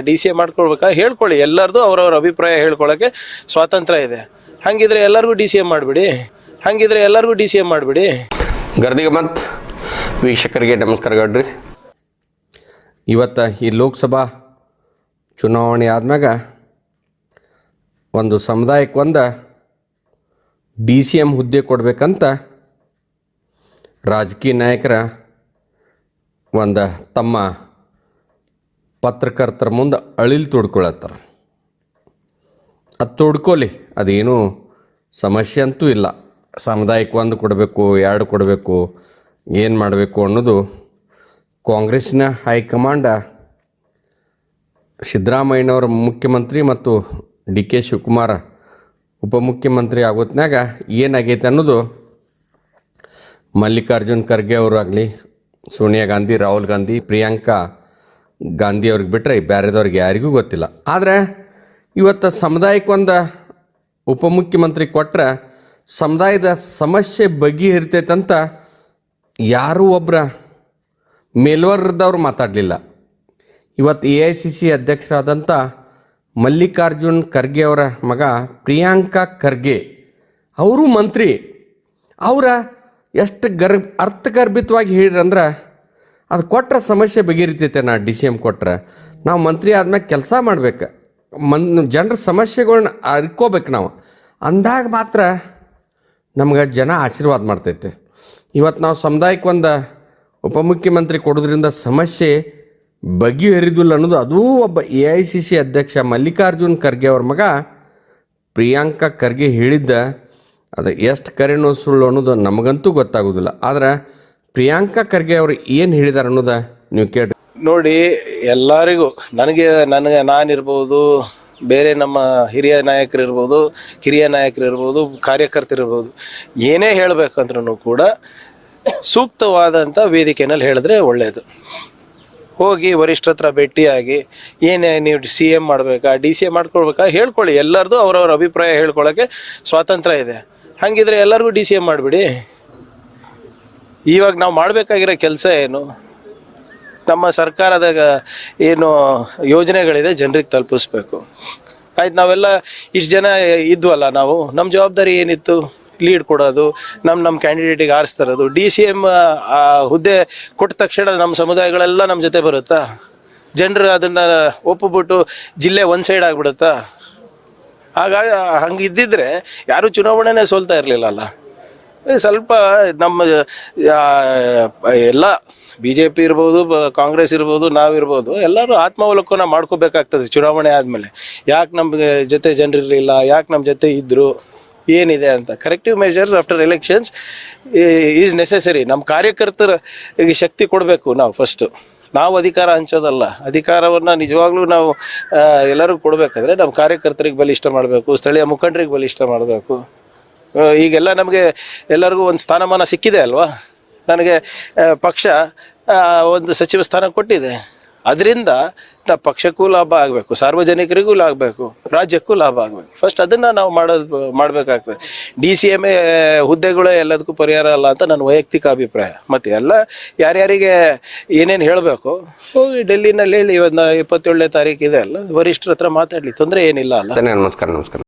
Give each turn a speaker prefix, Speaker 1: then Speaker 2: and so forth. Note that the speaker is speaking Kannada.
Speaker 1: ಡಿ ಸಿ ಎ ಮಾಡ್ಕೊಳ್ಬೇಕಾ? ಹೇಳ್ಕೊಳ್ಳಿ. ಎಲ್ಲರದು ಅವ್ರವ್ರ ಅಭಿಪ್ರಾಯ ಹೇಳ್ಕೊಳಕ್ಕೆ ಸ್ವಾತಂತ್ರ್ಯ ಇದೆ. ಹಂಗಿದ್ರೆ ಎಲ್ಲರಿಗೂ ಡಿ ಸಿ ಎ ಮಾಡಿಬಿಡಿ. ಹಂಗಿದ್ರೆ ಎಲ್ಲರಿಗೂ ಡಿ ಸಿ ಎ ಮಾಡಿಬಿಡಿ.
Speaker 2: ಗರ್ದಿಗ ಮತ್ ವೀಕ್ಷಕರಿಗೆ ನಮಸ್ಕಾರ ಗಡ್ರಿ. ಇವತ್ತು ಈ ಲೋಕಸಭಾ ಚುನಾವಣೆ ಆದ್ಮ್ಯಾಗ ಒಂದು ಸಮುದಾಯಕ್ಕೆ ಒಂದು ಡಿ ಸಿ ಎಂ ಹುದ್ದೆ ಕೊಡಬೇಕಂತ ರಾಜಕೀಯ ನಾಯಕರ ಒಂದು ತಮ್ಮ ಪತ್ರಕರ್ತರ ಮುಂದೆ ಅಳಿಲ್ ತೊಡ್ಕೊಳತ್ತಾರ. ಅದು ತೊಡ್ಕೊಲಿ, ಅದೇನು ಸಮಸ್ಯೆ ಅಂತೂ ಇಲ್ಲ. ಸಮುದಾಯಕ್ಕೆ ಒಂದು ಕೊಡಬೇಕು, ಎರಡು ಕೊಡಬೇಕು, ಏನು ಮಾಡಬೇಕು ಅನ್ನೋದು ಕಾಂಗ್ರೆಸ್ನ ಹೈಕಮಾಂಡ ಸಿದ್ದರಾಮಯ್ಯನವರ ಮುಖ್ಯಮಂತ್ರಿ ಮತ್ತು ಡಿ ಕೆ ಶಿವಕುಮಾರ ಉಪಮುಖ್ಯಮಂತ್ರಿ ಆಗೋತ್ನಾಗ ಏನಾಗೈತೆ ಅನ್ನೋದು ಮಲ್ಲಿಕಾರ್ಜುನ್ ಖರ್ಗೆ ಅವರಾಗಲಿ, ಸೋನಿಯಾ ಗಾಂಧಿ, ರಾಹುಲ್ ಗಾಂಧಿ, ಪ್ರಿಯಾಂಕಾ ಗಾಂಧಿ ಅವ್ರಿಗೆ ಬಿಟ್ಟರೆ ಬೇರೆದವ್ರಿಗೆ ಯಾರಿಗೂ ಗೊತ್ತಿಲ್ಲ. ಆದರೆ ಇವತ್ತು ಸಮುದಾಯಕ್ಕೆ ಒಂದು ಉಪಮುಖ್ಯಮಂತ್ರಿ ಕೊಟ್ಟರೆ ಸಮುದಾಯದ ಸಮಸ್ಯೆ ಬಗೆಹರಿತೈತಂತ ಯಾರೂ ಒಬ್ಬರ ಮೇಲ್ವರ್ಗದವ್ರು ಮಾತಾಡಲಿಲ್ಲ. ಇವತ್ತು ಎ ಐ ಸಿ ಸಿ ಅಧ್ಯಕ್ಷರಾದಂಥ ಮಲ್ಲಿಕಾರ್ಜುನ್ ಖರ್ಗೆ ಅವರ ಮಗ ಪ್ರಿಯಾಂಕಾ ಖರ್ಗೆ, ಅವರು ಮಂತ್ರಿ. ಅವರ ಎಷ್ಟು ಗರ್ ಅರ್ಥಗರ್ಭಿತವಾಗಿ ಹೇಳಿರಂದ್ರೆ ಅದು ಕೊಟ್ಟರೆ ಸಮಸ್ಯೆ ಬಗೆಹರಿತೈತೆ ನಾ ಡಿ ಸಿ ಎಂ ಕೊಟ್ಟರೆ ನಾವು ಮಂತ್ರಿ ಆದ್ಮೇಲೆ ಕೆಲಸ ಮಾಡ್ಬೇಕು. ಮನ್, ಜನರ ಸಮಸ್ಯೆಗಳನ್ನ ಅರ್ಕೋಬೇಕು ನಾವು. ಅಂದಾಗ ಮಾತ್ರ ನಮ್ಗೆ ಜನ ಆಶೀರ್ವಾದ ಮಾಡ್ತೈತೆ. ಇವತ್ತು ನಾವು ಸಮುದಾಯಕ್ಕೆ ಒಂದು ಉಪಮುಖ್ಯಮಂತ್ರಿ ಕೊಡೋದ್ರಿಂದ ಸಮಸ್ಯೆ ಬಗೆಹರಿದಿಲ್ಲ ಅನ್ನೋದು ಅದೂ ಒಬ್ಬ ಎ ಐ ಸಿ ಸಿ ಅಧ್ಯಕ್ಷ ಮಲ್ಲಿಕಾರ್ಜುನ್ ಖರ್ಗೆ ಅವ್ರ ಮಗ ಪ್ರಿಯಾಂಕಾ ಖರ್ಗೆ ಹೇಳಿದ್ದ, ಅದು ಎಷ್ಟು ಕರೆನೋ ಸುಳ್ಳು ಅನ್ನೋದು ನಮಗಂತೂ ಗೊತ್ತಾಗೋದಿಲ್ಲ. ಆದರೆ ಪ್ರಿಯಾಂಕಾ ಖರ್ಗೆ ಅವರು ಏನು ಹೇಳಿದಾರೆ ಅನ್ನೋದ ನೀವು ಕೇಳಿ
Speaker 1: ನೋಡಿ, ಎಲ್ಲರಿಗೂ ನನಗೆ ನನಗೆ ನಾನಿರ್ಬೋದು ಬೇರೆ ನಮ್ಮ ಹಿರಿಯ ನಾಯಕರು ಇರ್ಬೋದು, ಕಿರಿಯ ನಾಯಕರು ಇರ್ಬೋದು ಕಾರ್ಯಕರ್ತರಿರ್ಬೋದು ಏನೇ ಹೇಳಬೇಕಂದ್ರೂ ಕೂಡ ಸೂಕ್ತವಾದಂಥ ವೇದಿಕೆನಲ್ಲಿ ಹೇಳಿದ್ರೆ ಒಳ್ಳೆಯದು ಹೋಗಿ ವರಿಷ್ಠ ಹತ್ರ ಭೇಟಿಯಾಗಿ, ಏನೇ ನೀವು ಸಿ ಎಂ ಮಾಡಬೇಕಾ, ಡಿ ಸಿ ಎ ಮಾಡ್ಕೊಳ್ಬೇಕಾ, ಹೇಳ್ಕೊಳ್ಳಿ. ಎಲ್ಲರದು ಅವ್ರವ್ರ ಅಭಿಪ್ರಾಯ ಹೇಳ್ಕೊಳ್ಳೋಕ್ಕೆ ಸ್ವಾತಂತ್ರ್ಯ ಇದೆ. ಹಾಗಿದ್ರೆ ಎಲ್ಲರಿಗೂ ಡಿ ಸಿ ಎಂ ಮಾಡಿಬಿಡಿ. ಇವಾಗ ನಾವು ಮಾಡಬೇಕಾಗಿರೋ ಕೆಲಸ ಏನು? ನಮ್ಮ ಸರ್ಕಾರದ ಏನು ಯೋಜನೆಗಳಿದೆ ಜನರಿಗೆ ತಲುಪಿಸ್ಬೇಕು. ಆಯ್ತು ನಾವೆಲ್ಲ ಇಷ್ಟು ಜನ ಇದ್ವಲ್ಲ ನಾವು ನಮ್ಮ ಜವಾಬ್ದಾರಿ ಏನಿತ್ತು? ಲೀಡ್ ಕೊಡೋದು ನಮ್ಮ ನಮ್ಮ ಕ್ಯಾಂಡಿಡೇಟಿಗೆ ಆರಿಸ್ತಿರೋದು ಡಿ ಸಿ ಎಂ ಹುದ್ದೆ ಕೊಟ್ಟ ತಕ್ಷಣ ನಮ್ಮ ಸಮುದಾಯಗಳೆಲ್ಲ ನಮ್ಮ ಜೊತೆ ಬರುತ್ತಾ? ಜನರು ಅದನ್ನು ಒಪ್ಪಿಬಿಟ್ಟು ಜಿಲ್ಲೆ ಒಂದು ಸೈಡ್ ಆಗಿಬಿಡುತ್ತಾ? ಹಾಗಾಗಿ ಹಂಗಿದ್ದಿದ್ರೆ ಯಾರು ಚುನಾವಣೆನೇ ಸೋಲ್ತಾ ಇರಲಿಲ್ಲ ಅಲ್ಲ? ಏ, ಸ್ವಲ್ಪ ನಮ್ಮ ಎಲ್ಲ ಬಿ ಜೆ ಪಿ ಇರ್ಬೋದು ಕಾಂಗ್ರೆಸ್ ಇರ್ಬೋದು ನಾವಿರ್ಬೋದು ಎಲ್ಲರೂ ಆತ್ಮಾವಲೋಕನ ಮಾಡ್ಕೋಬೇಕಾಗ್ತದೆ ಚುನಾವಣೆ ಆದಮೇಲೆ. ಯಾಕೆ ನಮ್ಮ ಜೊತೆ ಜನರಿರಲಿಲ್ಲ, ಯಾಕೆ ನಮ್ಮ ಜೊತೆ ಇದ್ದರು ಏನಿದೆ ಅಂತ. Corrective measures after elections is necessary ನಮ್ಮ ಕಾರ್ಯಕರ್ತರಿಗೆ ಶಕ್ತಿ ಕೊಡಬೇಕು ನಾವು ಫಸ್ಟು ನಾವು ಅಧಿಕಾರ ಹಂಚೋದಲ್ಲ. ಅಧಿಕಾರವನ್ನು ನಿಜವಾಗ್ಲೂ ನಾವು ಎಲ್ಲರಿಗೂ ಕೊಡಬೇಕಾದ್ರೆ ನಮ್ಮ ಕಾರ್ಯಕರ್ತರಿಗೆ ಬಲಿಷ್ಠ ಮಾಡಬೇಕು, ಸ್ಥಳೀಯ ಮುಖಂಡರಿಗೆ ಬಲಿಷ್ಠ ಮಾಡಬೇಕು. ಈಗೆಲ್ಲ ನಮಗೆ ಎಲ್ಲರಿಗೂ ಒಂದು ಸ್ಥಾನಮಾನ ಸಿಕ್ಕಿದೆ ಅಲ್ವಾ? ನನಗೆ ಪಕ್ಷ ಒಂದು ಸಚಿವ ಸ್ಥಾನ ಕೊಟ್ಟಿದೆ. ಅದರಿಂದ ನಾ ಪಕ್ಷಕ್ಕೂ ಲಾಭ ಆಗಬೇಕು, ಸಾರ್ವಜನಿಕರಿಗೂ ಲಾಭ ಆಗಬೇಕು, ರಾಜ್ಯಕ್ಕೂ ಲಾಭ ಆಗಬೇಕು. ಫಸ್ಟ್ ಅದನ್ನು ನಾವು ಮಾಡೋದು, ಮಾಡಬೇಕಾಗ್ತದೆ. ಡಿ ಸಿ ಎಂ ಎ ಹುದ್ದೆಗಳೇ ಎಲ್ಲದಕ್ಕೂ ಪರಿಹಾರ ಅಲ್ಲ ಅಂತ ನನ್ನ ವೈಯಕ್ತಿಕ ಅಭಿಪ್ರಾಯ. ಮತ್ತು ಎಲ್ಲ ಯಾರ್ಯಾರಿಗೆ ಏನೇನು ಹೇಳಬೇಕು, ಹೋಗಿ ಡೆಲ್ಲಿನಲ್ಲಿ ಹೇಳಿ ಇವತ್ತು ಇಪ್ಪತ್ತೇಳನೇ ತಾರೀಕು ಇದೆ ಅಲ್ಲ ವರಿಷ್ಠರ ಹತ್ರ ಮಾತಾಡಲಿ, ತೊಂದರೆ ಏನಿಲ್ಲ ಅಲ್ಲ.
Speaker 2: ನಮಸ್ಕಾರ ನಮಸ್ಕಾರ.